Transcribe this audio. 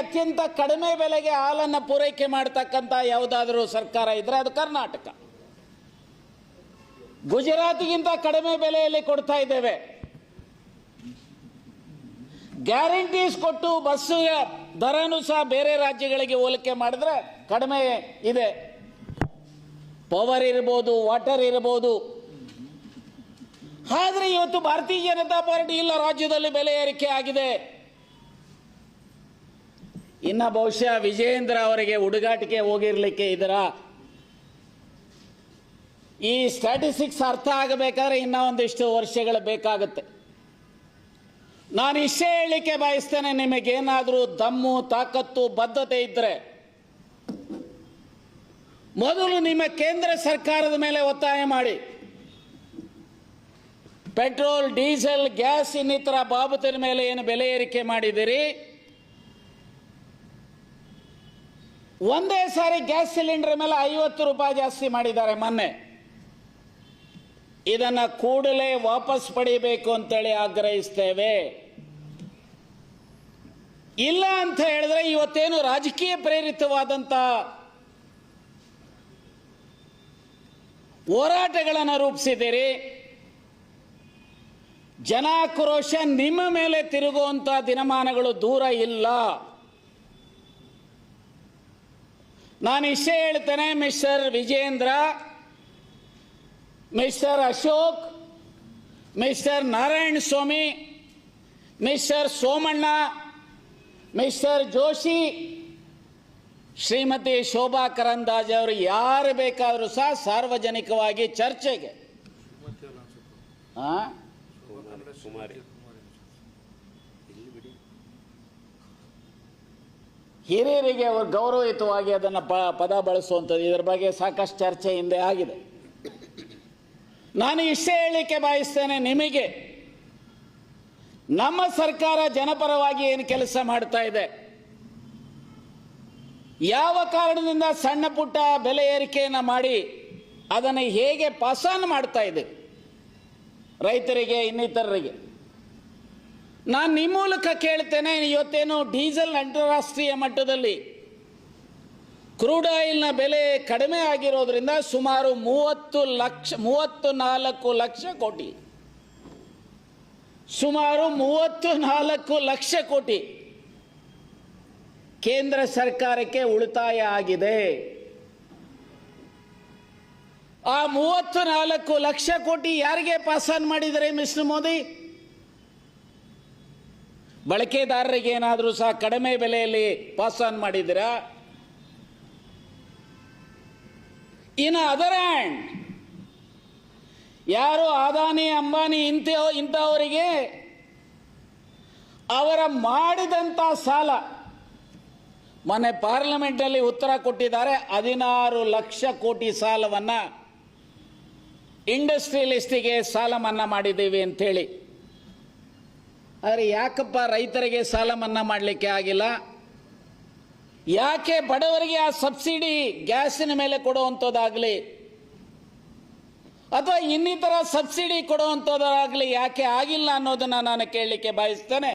ಅತ್ಯಂತ ಕಡಿಮೆ ಬೆಲೆಗೆ ಹಾಲನ್ನು ಪೂರೈಕೆ ಮಾಡ್ತಕ್ಕಂಥ ಯಾವುದಾದ್ರೂ ಸರ್ಕಾರ ಇದ್ರೆ ಅದು ಕರ್ನಾಟಕ. ಗುಜರಾತ್ಗಿಂತ ಕಡಿಮೆ ಬೆಲೆಯಲ್ಲಿ ಕೊಡ್ತಾ ಇದ್ದೇವೆ. ಗ್ಯಾರಂಟೀಸ್ ಕೊಟ್ಟು ಬಸ್ಸು ದರನು ಸಹ ಬೇರೆ ರಾಜ್ಯಗಳಿಗೆ ಹೋಲಿಕೆ ಮಾಡಿದ್ರೆ ಕಡಿಮೆ ಇದೆ. ಪವರ್ ಇರ್ಬೋದು, ವಾಟರ್ ಇರ್ಬೋದು. ಆದರೆ ಇವತ್ತು ಭಾರತೀಯ ಜನತಾ ಪಾರ್ಟಿ ಇಲ್ಲ, ರಾಜ್ಯದಲ್ಲಿ ಬೆಲೆ ಏರಿಕೆ ಆಗಿದೆ. ಇನ್ನ ಬಹುಶಃ ವಿಜಯೇಂದ್ರ ಅವರಿಗೆ ಹುಡುಗಾಟಿಕೆ ಹೋಗಿರಲಿಕ್ಕೆ ಇದರ ಈ ಸ್ಟ್ಯಾಟಿಸ್ಟಿಕ್ಸ್ ಅರ್ಥ ಆಗಬೇಕಾದ್ರೆ ಇನ್ನ ಒಂದಿಷ್ಟು ವರ್ಷಗಳು ಬೇಕಾಗುತ್ತೆ. ನಾನು ಇಷ್ಟೇ ಹೇಳಲಿಕ್ಕೆ ಬಯಸ್ತೇನೆ ನಿಮಗೇನಾದರೂ ದಮ್ಮು, ತಾಕತ್ತು, ಬದ್ಧತೆ ಇದ್ದರೆ ಮೊದಲು ನಿಮ್ಮ ಕೇಂದ್ರ ಸರ್ಕಾರದ ಮೇಲೆ ಒತ್ತಾಯ ಮಾಡಿ. ಪೆಟ್ರೋಲ್, ಡೀಸೆಲ್, ಗ್ಯಾಸ್ ಇನ್ನಿತರ ಬಾಬತಿನ ಮೇಲೆ ಏನು ಬೆಲೆ ಏರಿಕೆ ಮಾಡಿದಿರಿ ಒಂದೇ ಸಾರಿ ಗ್ಯಾಸ್ ಸಿಲಿಂಡರ್ ಮೇಲೆ ಐವತ್ತು ರೂಪಾಯಿ ಜಾಸ್ತಿ ಮಾಡಿದ್ದಾರೆ ಮೊನ್ನೆ. ಇದನ್ನು ಕೂಡಲೇ ವಾಪಸ್ ಪಡಿಬೇಕು ಅಂತೇಳಿ ಆಗ್ರಹಿಸ್ತೇವೆ. ಇಲ್ಲ ಅಂತ ಹೇಳಿದ್ರೆ ಇವತ್ತೇನು ರಾಜಕೀಯ ಪ್ರೇರಿತವಾದಂತ ಹೋರಾಟಗಳನ್ನು ರೂಪಿಸಿದ್ದೀರಿ. ಜನಾಕ್ರೋಶ ನಿಮ್ಮ ಮೇಲೆ ತಿರುಗುವಂತ ದಿನಮಾನಗಳು ದೂರ ಇಲ್ಲ. ನಾನು ಇಷ್ಟೇ ಹೇಳ್ತೇನೆ, mister Vijendra, mister Ashok, mister Narayana Swamy, mister Somanna, mister Joshi, Shrimati Shobha Karandlaje ಅವರು ಯಾರು ಬೇಕಾದರೂ ಸಹ ಸಾರ್ವಜನಿಕವಾಗಿ ಚರ್ಚೆಗೆ ಆ? ಹಿರಿಯರಿಗೆ ಅವರು ಗೌರವಯುತವಾಗಿ ಅದನ್ನು ಪ ಪದ ಬಳಸುವಂಥದ್ದು ಇದರ ಬಗ್ಗೆ ಸಾಕಷ್ಟು ಚರ್ಚೆ ಹಿಂದೆ ಆಗಿದೆ. ನಾನು ಇಷ್ಟೇ ಹೇಳಲಿಕ್ಕೆ ಬಯಸ್ತೇನೆ, ನಿಮಗೆ ನಮ್ಮ ಸರ್ಕಾರ ಜನಪರವಾಗಿ ಏನು ಕೆಲಸ ಮಾಡ್ತಾ ಇದೆ? ಯಾವ ಕಾರಣದಿಂದ ಸಣ್ಣ ಪುಟ್ಟ ಬೆಲೆ ಏರಿಕೆಯನ್ನು ಮಾಡಿ ಅದನ್ನು ಹೇಗೆ ಪಾಸಾನ್ ಮಾಡ್ತಾ ಇದೆ ರೈತರಿಗೆ, ಇನ್ನಿತರರಿಗೆ? ನಾನು ನಿಮ್ಮ ಮೂಲಕ ಕೇಳ್ತೇನೆ, ಇವತ್ತೇನು ಡೀಸೆಲ್ ಅಂತಾರಾಷ್ಟ್ರೀಯ ಮಟ್ಟದಲ್ಲಿ ಕ್ರೂಡ್ ಆಯಿಲ್ನ ಬೆಲೆ ಕಡಿಮೆ ಆಗಿರೋದ್ರಿಂದ ಸುಮಾರು ಮೂವತ್ತು ಲಕ್ಷ, ಮೂವತ್ತು ನಾಲ್ಕು ಲಕ್ಷ ಕೋಟಿ. ಸುಮಾರು ಮೂವತ್ತು ನಾಲ್ಕು ಲಕ್ಷ ಕೋಟಿ ಕೇಂದ್ರ ಸರ್ಕಾರಕ್ಕೆ ಉಳಿತಾಯ ಆಗಿದೆ. ಆ ಮೂವತ್ತು ನಾಲ್ಕು ಲಕ್ಷ ಕೋಟಿ ಯಾರಿಗೆ ಪಾಸ್ ಆನ್ ಮಾಡಿದರೆ ಮಿಸ್ಟರ್ ಮೋದಿ? ಬಳಕೆದಾರರಿಗೆ ಏನಾದರೂ ಸಹ ಕಡಿಮೆ ಬೆಲೆಯಲ್ಲಿ ಪಾಸ್ ಆನ್ ಮಾಡಿದ್ದೀರಾ? ಇನ್ ಅದರ್ ಹ್ಯಾಂಡ್ ಯಾರು ಅದಾನಿ ಅಂಬಾನಿ ಇಂಥ ಇಂಥವರಿಗೆ ಅವರ ಮಾಡಿದಂಥ ಸಾಲ ಮೊನ್ನೆ ಪಾರ್ಲಿಮೆಂಟಲ್ಲಿ ಉತ್ತರ ಕೊಟ್ಟಿದ್ದಾರೆ. ಹದಿನಾರು ಲಕ್ಷ ಕೋಟಿ ಸಾಲವನ್ನು ಇಂಡಸ್ಟ್ರಿಯಲಿಸ್ಟಿಗೆ ಸಾಲ ಮನ್ನಾ ಮಾಡಿದ್ದೀವಿ ಅಂತೇಳಿ ಆದರೆ ಯಾಕಪ್ಪ ರೈತರಿಗೆ ಸಾಲ ಮನ್ನಾ ಮಾಡಲಿಕ್ಕೆ ಆಗಿಲ್ಲ? ಯಾಕೆ ಬಡವರಿಗೆ ಆ ಸಬ್ಸಿಡಿ ಗ್ಯಾಸಿನ ಮೇಲೆ ಕೊಡುವಂಥದ್ದಾಗಲಿ? ಅಥವಾ ಇನ್ನಿತರ ಸಬ್ಸಿಡಿ ಕೊಡುವಂಥದ್ದಾಗಲಿ ಯಾಕೆ ಆಗಿಲ್ಲ ಅನ್ನೋದನ್ನು ನಾನು ಕೇಳಲಿಕ್ಕೆ ಬಯಸ್ತೇನೆ.